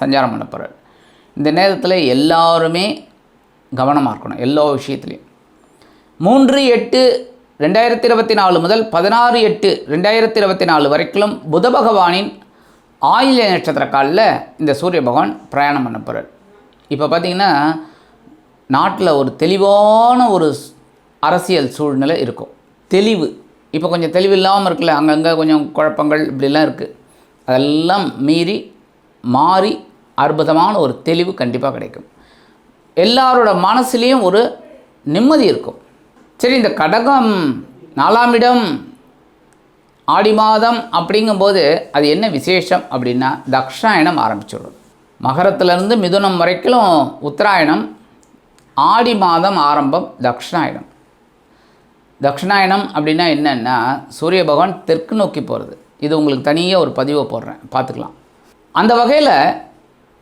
சஞ்சாரம் பண்ண போகிறார் இந்த நேரத்தில் எல்லாருமே கவனமாக இருக்கணும் எல்லா விஷயத்துலையும். மூன்று எட்டு ரெண்டாயிரத்தி இருபத்தி நாலு முதல் பதினாறு எட்டு ரெண்டாயிரத்தி இருபத்தி நாலு வரைக்கும் புத பகவானின் ஆயில்ய நட்சத்திர காலில் இந்த சூரிய பகவான் பிரயாணம் பண்ண போகிறார் இப்போ பார்த்திங்கன்னா நாட்டில் ஒரு தெளிவான ஒரு அரசியல் சூழ்நிலை இருக்கும். தெளிவு. இப்போ கொஞ்சம் தெளிவு இல்லாமல் இருக்குல்ல அங்கங்கே கொஞ்சம் குழப்பங்கள் இப்படிலாம் இருக்குது அதெல்லாம் மீறி மாறி அற்புதமான ஒரு தெளிவு கண்டிப்பாக கிடைக்கும். எல்லாரோட மனசுலேயும் ஒரு நிம்மதி இருக்கும். சரி இந்த கடகம் நாலாம் இடம் ஆடி மாதம் அப்படிங்கும்போது அது என்ன விசேஷம் அப்படின்னா தக்ஷாயணம் ஆரம்பிச்சிடும் மகரத்துலேருந்து மிதுனம் வரைக்கும் உத்தராயணம் ஆடி மாதம் ஆரம்பம் தக்ஷாயணம். தக்ஷணாயணம் அப்படின்னா என்னென்னா சூரிய பகவான் தெற்கு நோக்கி போகிறது இது உங்களுக்கு தனியாக ஒரு பதிவை போடுறேன். பார்த்துக்கலாம். அந்த வகையில்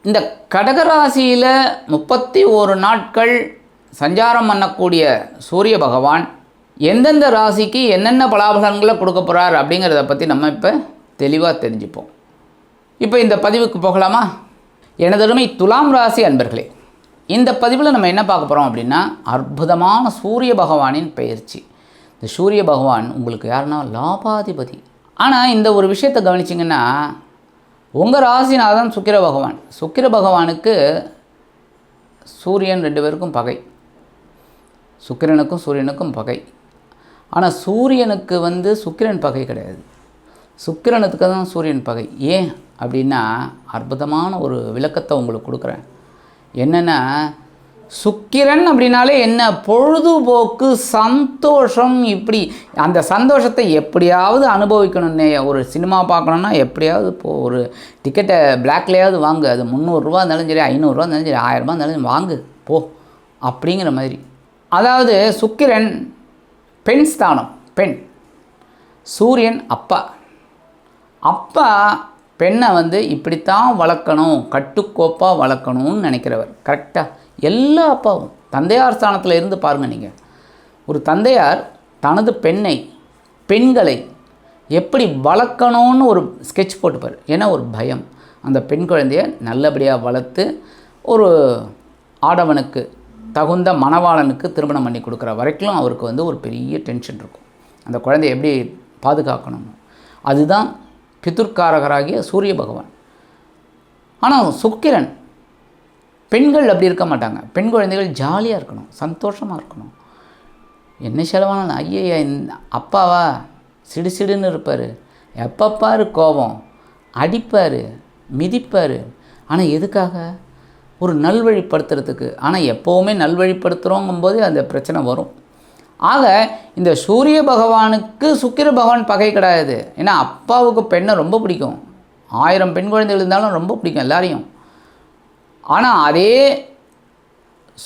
இந்த கடகராசியில் முப்பத்தி ஒரு நாட்கள் சஞ்சாரம் பண்ணக்கூடிய சூரிய பகவான் எந்தெந்த ராசிக்கு என்னென்ன பலாபலன்களை கொடுக்க போகிறார் அப்படிங்கிறத பற்றி நம்ம இப்போ தெளிவாக தெரிஞ்சுப்போம். இப்போ இந்த பதிவுக்கு போகலாமா? எனதருமை துலாம் ராசி அன்பர்களே இந்த பதிவில் நம்ம என்ன பார்க்க போகிறோம் அப்படின்னா அற்புதமான சூரிய பகவானின் பயிற்சி இந்த சூரிய பகவான் உங்களுக்கு யாருன்னா லாபாதிபதி. ஆனால் இந்த ஒரு விஷயத்தை கவனிச்சிங்கன்னா உங்கள் ராசிநாதன் சுக்கிர பகவான். சுக்கிர பகவானுக்கு சூரியன் ரெண்டு பேருக்கும் பகை. சுக்கிரனுக்கும் சூரியனுக்கும் பகை. ஆனால் சூரியனுக்கு வந்து சுக்கிரன் பகை கிடையாது. சுக்கிரனுக்கு தான் சூரியன் பகை. ஏன்? அப்படின்னா அற்புதமான ஒரு விளக்கத்தை உங்களுக்கு கொடுக்குறேன். என்னென்னா சுக்கிரன் அப்படின்னாலே என்ன? பொழுதுபோக்கு சந்தோஷம் இப்படி. அந்த சந்தோஷத்தை எப்படியாவது அனுபவிக்கணும்னே. ஒரு சினிமா பார்க்கணுன்னா எப்படியாவது இப்போ ஒரு டிக்கெட்டை பிளாக்லேயாவது வாங்கு. அது முந்நூறுரூவா இருந்தாலும் சரி ஐநூறுரூவா இருந்தாலும் சரி ஆயிரரூபா இருந்தாலும் வாங்கு. போ. அப்படிங்கிற மாதிரி. அதாவது சுக்கிரன் பெண் ஸ்தானம் பெண். சூரியன் அப்பா. அப்பா பெண்ணை வந்து இப்படித்தான் வளர்க்கணும் கட்டுக்கோப்பாக வளர்க்கணும்னு நினைக்கிறவர். கரெக்டாக எல்லா அப்பாவும் தந்தையார் ஸ்தானத்தில் இருந்து பாருங்கள் நீங்கள் ஒரு தந்தையார் தனது பெண்ணை பெண்களை எப்படி வளர்க்கணும்னு ஒரு ஸ்கெட்ச் போட்டுப்பார். ஏன்னா ஒரு பயம். அந்த பெண் குழந்தைய நல்லபடியாக வளர்த்து ஒரு ஆடவனுக்கு தகுந்த மணவாளனுக்கு திருமணம் பண்ணி கொடுக்குற வரைக்கும் அவருக்கு வந்து ஒரு பெரிய டென்ஷன் இருக்கும். அந்த குழந்தைய எப்படி பாதுகாக்கணும் அதுதான் பித்துர்காரகராகிய சூரிய பகவான். ஆனால் சுக்கிரன் பெண்கள் அப்படி இருக்க மாட்டாங்க. பெண் குழந்தைகள் ஜாலியாக இருக்கணும் சந்தோஷமாக இருக்கணும். என்ன செலவானாலும் ஐயா அப்பாவா? சிடு சிடுன்னு இருப்பார். எப்பப்பாரு கோபம். அடிப்பார் மிதிப்பார். ஆனால் எதுக்காக? ஒரு நல்வழிப்படுத்துறதுக்கு. ஆனால் எப்போவுமே நல்வழிப்படுத்துகிறோங்கும்போது அந்த பிரச்சனை வரும். ஆக இந்த சூரிய பகவானுக்கு சுக்கிர பகவான் பகை கிடையாது. ஏன்னா அப்பாவுக்கு பெண்ணை ரொம்ப பிடிக்கும். ஆயிரம் பெண் குழந்தைகள் இருந்தாலும் ரொம்ப பிடிக்கும் எல்லாரையும். ஆனால் அதே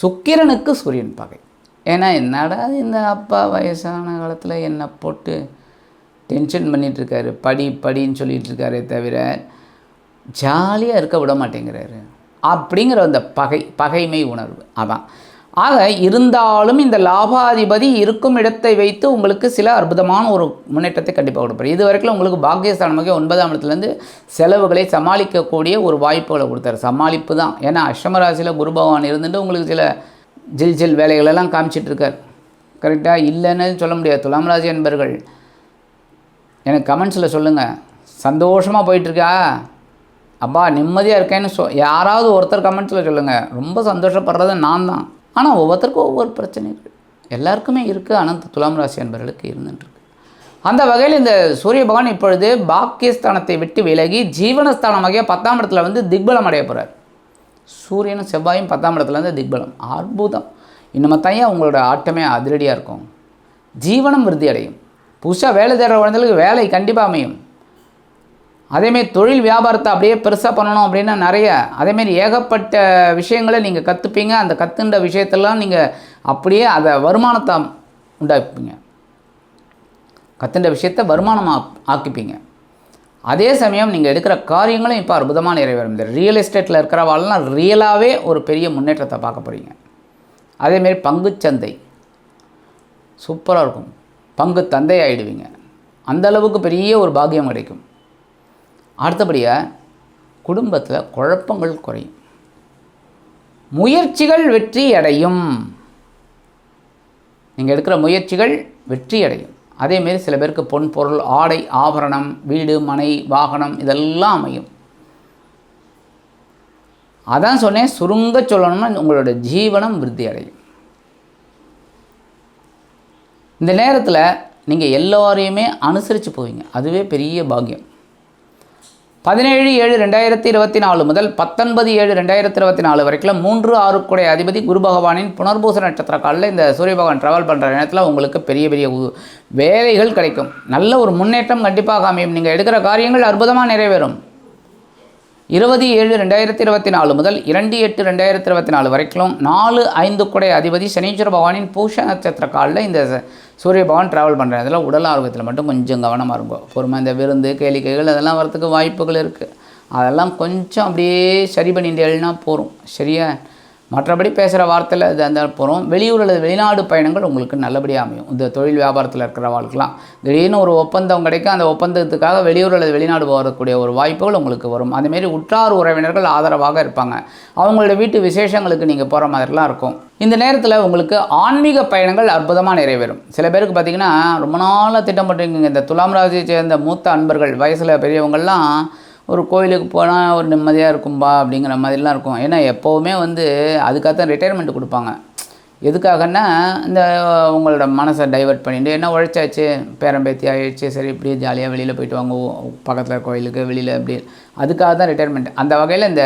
சுக்கிரனுக்கு சூரியன் பகை. ஏன்னா என்னடா இந்த அப்பா வயசான காலத்தில் என்னை போட்டு டென்ஷன் பண்ணிகிட்ருக்காரு படி படின்னு சொல்லிகிட்ருக்காரே தவிர ஜாலியாக இருக்க விட மாட்டேங்கிறாரு. அப்படிங்கிற அந்த பகை பகைமை உணர்வு. அதான். ஆக இருந்தாலும் இந்த லாபாதிபதி இருக்கும் இடத்தை வைத்து உங்களுக்கு சில அற்புதமான ஒரு முன்னேற்றத்தை கண்டிப்பாக கொடுப்பார். இது வரைக்கும் உங்களுக்கு பாக்கியஸ்தானமாக ஒன்பதாம் இடத்துலேருந்து செலவுகளை சமாளிக்கக்கூடிய ஒரு வாய்ப்புகளை கொடுத்தாரு. சமாளிப்பு தான். ஏன்னா அஷ்டமராசியில் குரு பகவான் இருந்துட்டு உங்களுக்கு சில ஜில் ஜில் வேலைகளெல்லாம் காமிச்சிட்ருக்கார். கரெக்டாக இல்லைன்னு சொல்ல முடியாது. துலாம் ராசி என்பர்கள் எனக்கு கமெண்ட்ஸில் சொல்லுங்கள் சந்தோஷமாக போயிட்டுருக்கா அப்பா நிம்மதியாக இருக்கேன்னு சொ யாராவது ஒருத்தர் கமெண்ட்ஸில் சொல்லுங்கள் ரொம்ப சந்தோஷப்படுறது நான் தான். ஆனால் ஒவ்வொருத்தருக்கும் ஒவ்வொரு பிரச்சனைகள். எல்லாருக்குமே இருக்குது ஆனால் துலாம் ராசி என்பவர்களுக்கு இருந்துட்டுருக்கு. அந்த வகையில் இந்த சூரிய பகவான் இப்பொழுது பாக்கியஸ்தானத்தை விட்டு விலகி ஜீவனஸ்தானமாகிய பத்தாம் இடத்துல வந்து திக்பலம் அடைய போகிறார் சூரியனும் செவ்வாயும் பத்தாம் இடத்துல வந்து திக்பலம். அற்புதம். இன்னும் தனியாக உங்களோட ஆட்டமே அதிரடியாக இருக்கும். ஜீவனம் விருத்தி அடையும். புதுசாக வேலை தேடுற குழந்தைகளுக்கு வேலை கண்டிப்பாக அமையும். அதேமாரி தொழில் வியாபாரத்தை அப்படியே பெருசாக பண்ணணும் அப்படின்னா நிறைய அதேமாரி ஏகப்பட்ட விஷயங்களை நீங்கள் கற்றுப்பீங்க அந்த கற்றுன்ற விஷயத்தெல்லாம் நீங்கள் அப்படியே அதை வருமானத்தை உண்டாக்குப்பீங்க கற்றுன்ற விஷயத்தை வருமானமாக ஆக்கிப்பீங்க. அதே சமயம் நீங்கள் எடுக்கிற காரியங்களும் இப்போ அற்புதமாக நிறைவேறும் இந்த ரியல் எஸ்டேட்டில் இருக்கிறவாள்லாம் ரியலாகவே ஒரு பெரிய முன்னேற்றத்தை பார்க்க போகிறீங்க அதேமாரி பங்குச்சந்தை சூப்பராக இருக்கும். பங்கு தந்தை ஆகிடுவீங்க அந்தளவுக்கு பெரிய ஒரு பாக்கியம் கிடைக்கும். அடுத்தபடியாக குடும்பத்தில் குழப்பங்கள் குறையும். முயற்சிகள் வெற்றி அடையும். நீங்கள் எடுக்கிற முயற்சிகள் வெற்றி அடையும். அதேமாரி சில பேருக்கு பொன் பொருள் ஆடை ஆபரணம் வீடு மனை வாகனம் இதெல்லாம் அமையும். அதான் சொன்னேன் சுருங்க சொல்லணும்னா உங்களோட ஜீவனம் விருத்தி அடையும். இந்த நேரத்தில் நீங்கள் எல்லோரையுமே அனுசரித்து போவீங்க. அதுவே பெரிய பாக்கியம். பதினேழு ஏழு ரெண்டாயிரத்தி இருபத்தி நாலு முதல் பத்தொன்பது ஏழு ரெண்டாயிரத்தி இருபத்தி நாலு வரைக்கும் மூன்று ஆறுக்குடைய அதிபதி குரு பகவானின் புனர்பூச நட்சத்திர காலில் இந்த சூரிய பகவான் ட்ராவல் பண்ணுற நேரத்தில் உங்களுக்கு பெரிய பெரிய உ- வேலைகள் கிடைக்கும். நல்ல ஒரு முன்னேற்றம் கண்டிப்பாக அமையும் நீங்கள் எடுக்கிற காரியங்கள் அற்புதமாக நிறைவேறும். இருபது ஏழு ரெண்டாயிரத்தி இருபத்தி நாலு முதல் இரண்டு எட்டு ரெண்டாயிரத்தி இருபத்தி நாலு வரைக்கும் நாலு ஐந்து குடை அதிபதி சனீஸ்வர பகவானின் பூஷ நட்சத்திர காலில் இந்த சூரிய பகவான் ட்ராவல் பண்ணுற இதில் உடல் ஆரோக்கியத்தில் மட்டும் கொஞ்சம் கவனமாக இருக்கும். பொறுமை இந்த விருந்து கேளிக்கைகள் அதெல்லாம் வரத்துக்கு வாய்ப்புகள் இருக்குது அதெல்லாம் கொஞ்சம் அப்படியே சரி பண்ணிட்டு எழுனா போகிறோம் சரியா? மற்றபடி பேசுகிற வார்த்தையில் இது அந்த போகிறோம். வெளியூர் அல்லது வெளிநாடு பயணங்கள் உங்களுக்கு நல்லபடியாக அமையும். இந்த தொழில் வியாபாரத்தில் இருக்கிற வாழ்க்கலாம் திடீர்னு ஒரு ஒப்பந்தம் கிடைக்கும். அந்த ஒப்பந்தத்துக்காக வெளியூர் அல்லது வெளிநாடு போகக்கூடிய ஒரு வாய்ப்புகள் உங்களுக்கு வரும். அதேமாரி உற்றார் உறவினர்கள் ஆதரவாக இருப்பாங்க. அவங்களோட வீட்டு விசேஷங்களுக்கு நீங்கள் போகிற மாதிரிலாம் இருக்கும். இந்த நேரத்தில் உங்களுக்கு ஆன்மீக பயணங்கள் அற்புதமாக நிறைவேறும். சில பேருக்கு பார்த்தீங்கன்னா ரொம்ப நாளாக திட்டம் போட்டிருக்கீங்க இந்த துலாம் ராசியை சேர்ந்த மூத்த அன்பர்கள் வயசில் பெரியவங்கள்லாம் ஒரு கோயிலுக்கு போனால் ஒரு நிம்மதியாக இருக்கும்பா அப்படிங்கிற மாதிரிலாம் இருக்கும். ஏன்னா எப்போவுமே வந்து அதுக்காகத்தான் ரிட்டையர்மெண்ட் கொடுப்பாங்க. எதுக்காகன்னா இந்த உங்களோட மனசை டைவெர்ட் பண்ணிட்டு என்ன உழைச்சாச்சு? பேரம்பேத்தி ஆயிடுச்சு சரி இப்படியே ஜாலியாக வெளியில் போயிட்டு வாங்க. பக்கத்தில் கோயிலுக்கு வெளியில் அப்படி அதுக்காக தான் ரிட்டையர்மெண்ட் அந்த வகையில் இந்த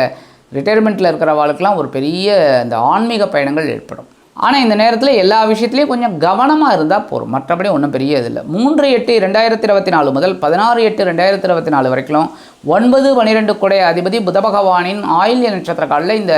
ரிட்டையர்மெண்ட்டில் இருக்கிற வாழ்க்கெலாம் ஒரு பெரிய இந்த ஆன்மீக பயணங்கள் ஏற்படும். ஆனால் இந்த நேரத்தில் எல்லா விஷயத்துலையும் கொஞ்சம் கவனமாக இருந்தால் போதும். மற்றபடி ஒன்றும் பெரிய இது இல்லை. மூன்று எட்டு ரெண்டாயிரத்தி இருபத்தி நாலு முதல் பதினாறு எட்டு ரெண்டாயிரத்தி இருபத்தி நாலு வரைக்கும் ஒன்பது பன்னிரெண்டு குடைய அதிபதி புத பகவானின் ஆயில்ய நட்சத்திர காலில் இந்த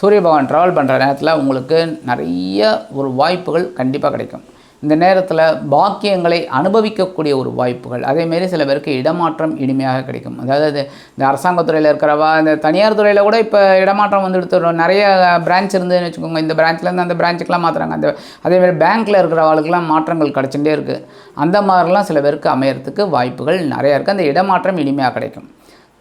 சூரிய பகவான் ட்ராவல் பண்ணுற நேரத்தில் உங்களுக்கு நிறைய ஒரு வாய்ப்புகள் கண்டிப்பாக கிடைக்கும். இந்த நேரத்தில் பாக்கியங்களை அனுபவிக்கக்கூடிய ஒரு வாய்ப்புகள். அதேமாரி சில பேருக்கு இடமாற்றம் இனிமையாக கிடைக்கும். அதாவது இந்த அரசாங்கத்துறையில் இருக்கிறவா இந்த தனியார் துறையில் கூட இப்போ இடமாற்றம் வந்து எடுத்துடுறோம். நிறைய பிரான்ச் இருந்துன்னு வச்சுக்கோங்க. இந்த பிரான்ச்லேருந்து அந்த பிரான்ச்சுக்கெலாம் மாற்றுறாங்க அந்த அதேமாரி பேங்க்கில் இருக்கிறவங்களுக்குலாம் மாற்றங்கள் கிடச்சிட்டே இருக்குது அந்த மாதிரிலாம் சில பேருக்கு அமையறதுக்கு வாய்ப்புகள் நிறையா இருக்குது அந்த இடமாற்றம் இனிமையாக கிடைக்கும்.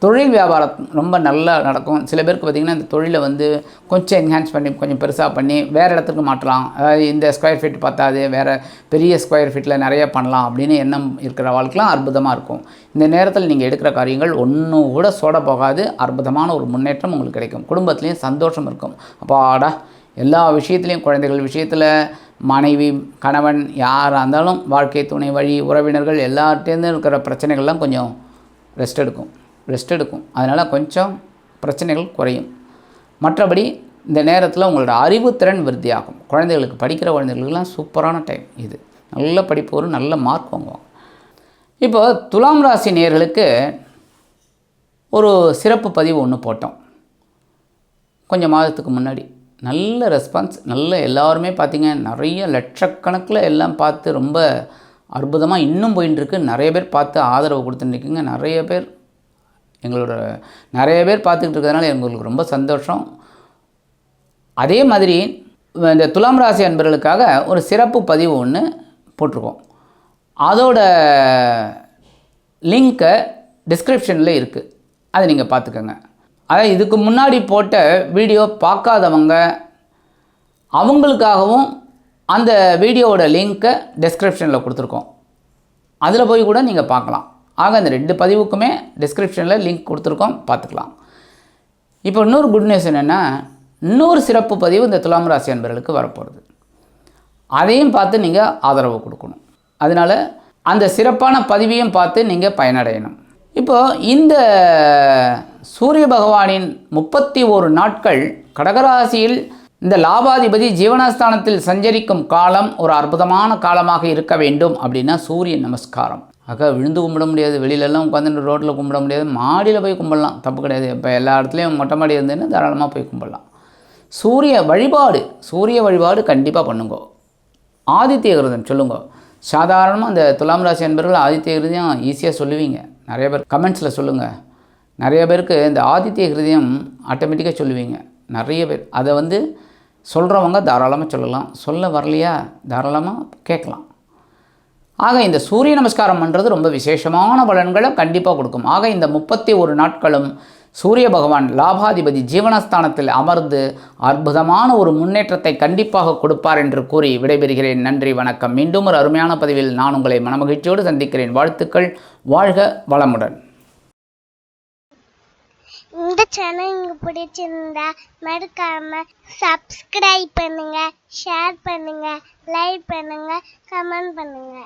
தொழில் வியாபாரம் ரொம்ப நல்லா நடக்கும். சில பேருக்கு பார்த்திங்கன்னா இந்த தொழிலை வந்து கொஞ்சம் என்ஹான்ஸ் பண்ணி கொஞ்சம் பெருசாக பண்ணி வேறு இடத்துக்கு மாற்றலாம். அதாவது இந்த ஸ்கொயர் ஃபீட் பத்தாது வேறு பெரிய ஸ்கொயர் ஃபீட்டில் நிறைய பண்ணலாம் அப்படின்னு எண்ணம் இருக்கிற வாழ்க்கைலாம் அற்புதமாக இருக்கும். இந்த நேரத்தில் நீங்கள் எடுக்கிற காரியங்கள் ஒன்றும் கூட சோட போகாது. அற்புதமான ஒரு முன்னேற்றம் உங்களுக்கு கிடைக்கும். குடும்பத்துலேயும் சந்தோஷம் இருக்கும். அப்பாடா எல்லா விஷயத்துலேயும் குழந்தைகள் விஷயத்தில் மனைவி கணவன் யாராக இருந்தாலும் வாழ்க்கை துணை வழி உறவினர்கள் எல்லார்ட்டேருந்து இருக்கிற பிரச்சனைகள்லாம் கொஞ்சம் ரெஸ்ட் எடுக்கும். ரெஸ்ட் எடுக்கும். அதனால் கொஞ்சம் பிரச்சனைகள் குறையும். மற்றபடி இந்த நேரத்தில் உங்களோட அறிவுத்திறன் விருத்தியாகும். குழந்தைகளுக்கு படிக்கிற குழந்தைகளுக்குலாம் சூப்பரான டைம் இது. நல்ல படிப்பு வரும் நல்ல மார்க் வாங்குவாங்க. இப்போ துலாம் ராசி நேர்களுக்கு ஒரு சிறப்பு பதிவு ஒன்று போட்டோம். கொஞ்சம் மாதத்துக்கு முன்னாடி. நல்ல ரெஸ்பான்ஸ் நல்ல எல்லாருமே பார்த்திங்க நிறைய லட்சக்கணக்கில் எல்லாம் பார்த்து ரொம்ப அற்புதமாக இன்னும் போயின்னு இருக்கு நிறைய பேர் பார்த்து ஆதரவு கொடுத்துட்டு இருக்கீங்க நிறைய பேர் எங்களோட நிறைய பேர் பார்த்துக்கிட்டு இருக்கிறதுனால எங்களுக்கு ரொம்ப சந்தோஷம். அதே மாதிரி இந்த துலாம் ராசி அன்பர்களுக்காக ஒரு சிறப்பு பதிவு ஒன்று போட்டிருக்கோம். அதோட லிங்க்கை டிஸ்கிரிப்ஷனில் இருக்குது அதை நீங்கள் பார்த்துக்கோங்க. அதாவது இதுக்கு முன்னாடி போட்ட வீடியோ பார்க்காதவங்க அவங்களுக்காகவும் அந்த வீடியோவோட லிங்க்கை டிஸ்கிரிப்ஷனில் கொடுத்துருக்கோம். அதில் போய் கூட நீங்கள் பார்க்கலாம். ஆக அந்த ரெண்டு பதிவுக்குமே டிஸ்கிரிப்ஷனில் லிங்க் கொடுத்துருக்கோம். பார்த்துக்கலாம். இப்போ இன்னொரு குட் நியூஸ் என்னென்னா இன்னொரு சிறப்பு பதிவு இந்த துலாம் ராசி அன்பர்களுக்கு வரப்போகிறது அதையும் பார்த்து நீங்கள் ஆதரவு கொடுக்கணும். அதனால் அந்த சிறப்பான பதிவையும் பார்த்து நீங்கள் பயனடையணும். இப்போது இந்த சூரிய பகவானின் முப்பத்தி ஒரு நாட்கள் கடகராசியில் இந்த லாபாதிபதி ஜீவனஸ்தானத்தில் சஞ்சரிக்கும் காலம் ஒரு அற்புதமான காலமாக இருக்க வேண்டும் அப்படின்னா சூரிய நமஸ்காரம். அக்கா விழுந்து கும்பிட முடியாது. வெளியிலலாம் உட்காந்துட்டு ரோட்டில் கும்பிட முடியாது. மாடியில் போய் கும்பிடலாம். தப்பு கிடையாது. இப்போ எல்லா இடத்துலையும் மொட்டை மாடி இருந்ததுன்னா தாராளமாக போய் கும்பிடலாம். சூரிய வழிபாடு. சூரிய வழிபாடு கண்டிப்பாக பண்ணுங்க. ஆதித்ய கிருதம் சொல்லுங்க. சாதாரணமாக அந்த துலாம் ராசி என்பவர்கள் ஆதித்ய கிருதியம் ஈஸியாக சொல்லுவீங்க. நிறைய பேர் கமெண்ட்ஸில் சொல்லுங்கள் நிறைய பேருக்கு இந்த ஆதித்ய கிருதியம் ஆட்டோமேட்டிக்காக சொல்லுவீங்க. நிறைய பேர். அதை வந்து சொல்கிறவங்க தாராளமாக சொல்லலாம். சொல்ல வரலையா? தாராளமாக கேட்கலாம். ஆக இந்த சூரிய நமஸ்காரம் பண்ணுறது ரொம்ப விசேஷமான பலன்களை கண்டிப்பாக கொடுக்கும். ஆக இந்த முப்பத்தி ஒரு நாட்களும் சூரிய பகவான் லாபாதிபதி ஜீவனஸ்தானத்தில் அமர்ந்து அற்புதமான ஒரு முன்னேற்றத்தை கண்டிப்பாக கொடுப்பார் என்று கூறி விடைபெறுகிறேன். நன்றி வணக்கம். மீண்டும் ஒரு அருமையான பதிவில் நான் உங்களை மனமகிழ்ச்சியோடு சந்திக்கிறேன். வாழ்த்துக்கள். வாழ்க வளமுடன். இந்த சேனல் உங்களுக்கு பிடிச்சிருந்தா மறக்காம சப்ஸ்கிரைப் பண்ணுங்க ஷேர் பண்ணுங்க லைக் பண்ணுங்க கமெண்ட் பண்ணுங்க.